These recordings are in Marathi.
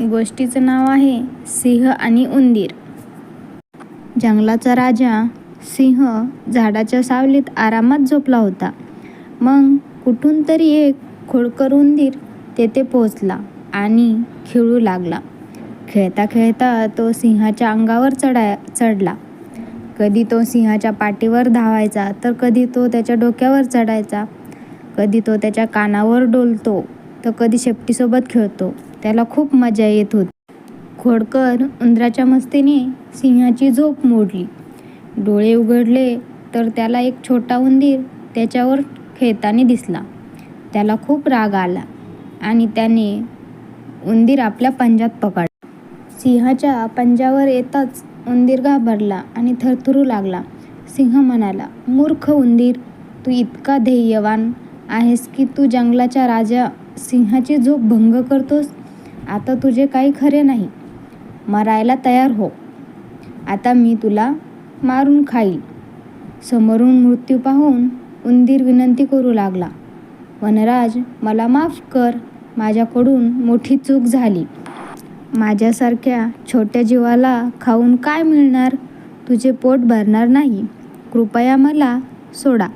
गोष्टीचं नाव आहे सिंह आणि उंदीर. जंगलाचा राजा सिंह झाडाच्या सावलीत आरामात झोपला होता. मग कुठून तरी एक खोडकर उंदीर तेथे पोचला आणि खेळू लागला. खेळता खेळता तो सिंहाच्या अंगावर चढाय चढला. कधी तो सिंहाच्या पाठीवर धावायचा तर कधी तो त्याच्या डोक्यावर चढायचा. कधी तो त्याच्या कानावर डोलतो तर कधी शेपटीसोबत खेळतो. त्याला खूप मजा येत होती. खोडकर उंदराच्या मस्तीने सिंहाची झोप मोडली. डोळे उघडले तर त्याला एक छोटा उंदीर त्याच्यावर खेळताना दिसला. त्याला खूप राग आला आणि त्याने उंदीर आपल्या पंजात पकडला. सिंहाच्या पंजावर येताच उंदीर घाबरला आणि थरथरू लागला. सिंह म्हणाला मूर्ख उंदीर तू इतका ध्येयवान आहेस की तू जंगलाच्या राजा सिंहाची झोप भंग करतोस आता तुझे काही खरे नाही. मरायला तयार हो. आता मी तुला मारून खाईल. समोरून मृत्यू पाहून उंदीर विनंती करू लागला. वनराज मला माफ कर. माझ्याकडून मोठी चूक झाली. माझ्यासारख्या छोट्या जीवाला खाऊन काय मिळणार? तुझे पोट भरणार नाही. कृपया मला सोडा.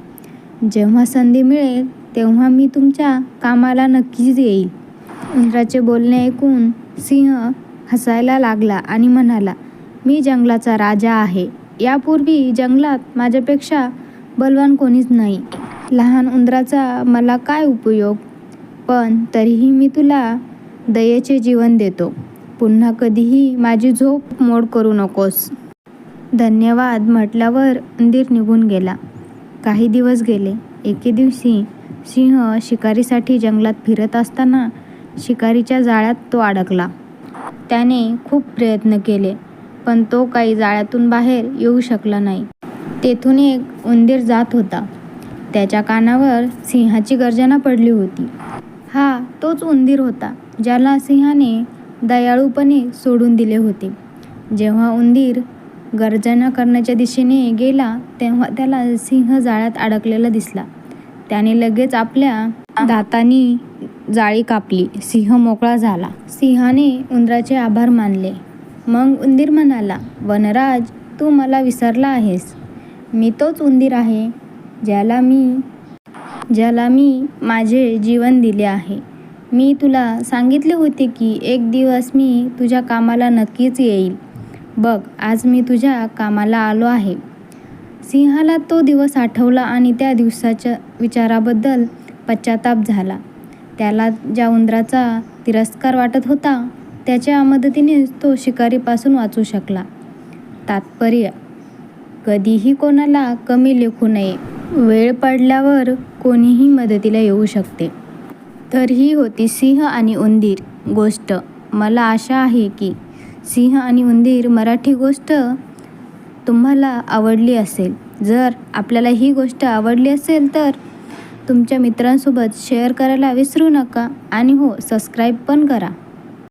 जेव्हा संधी मिळेल तेव्हा मी तुमच्या कामाला नक्कीच येईल. उंदराचे बोलणे ऐकून सिंह हसायला लागला आणि म्हणाला मी जंगलाचा राजा आहे. यापूर्वी जंगलात माझ्यापेक्षा बलवान कोणीच नाही. लहान उंदराचा मला काय उपयोग? पण तरीही मी तुला दयेचे जीवन देतो. पुन्हा कधीही माझी झोप मोड करू नकोस. धन्यवाद म्हटल्यावर उंदीर निघून गेला. काही दिवस गेले. एके दिवशी सिंह शिकारीसाठी जंगलात फिरत असताना शिकारीच्या जाळ्यात तो अडकला. त्याने खूप प्रयत्न केले पण तो काही जाळ्यातून बाहेर येऊ शकला नाही. तेथून एक उंदीर जात होता. त्याच्या कानावर सिंहाची गर्जना पडली होती. हा तोच उंदीर होता ज्याला सिंहाने दयाळूपणे सोडून दिले होते. जेव्हा उंदीर गर्जना करण्याच्या दिशेने गेला तेव्हा त्याला सिंह जाळ्यात अडकलेला दिसला. त्याने लगेच आपल्या दातांनी जाळी कापली. सिंह मोकळा झाला. सिंहाने उंदराचे आभार मानले. मग उंदीर म्हणाला वनराज तू मला विसरला आहेस. मी तोच उंदीर आहे ज्याला मी ज्याला मी माझे जीवन दिले आहे. मी तुला सांगितले होते की एक दिवस मी तुझ्या कामाला नक्कीच येईल. बघ आज मी तुझ्या कामाला आलो आहे. सिंहाला तो दिवस आठवला आणि त्या दिवसाच्या विचाराबद्दल पश्चाताप झाला. त्याला ज्या उंदराचा तिरस्कार वाटत होता त्याच्या मदतीने तो शिकारीपासून वाचू शकला. तात्पर्य कधीही कोणाला कमी लेखू नये. वेळ पडल्यावर कोणीही मदतीला येऊ शकते. तर ही होती सिंह आणि उंदीर गोष्ट. मला आशा आहे की सिंह आणि उंदीर मराठी गोष्ट तुम्हाला आवडली असेल. जर आपल्याला ही गोष्ट आवडली असेल तर तुमच्या मित्रांसोबत शेअर करायला विसरू नका आणि हो सबस्क्राईब पण करा.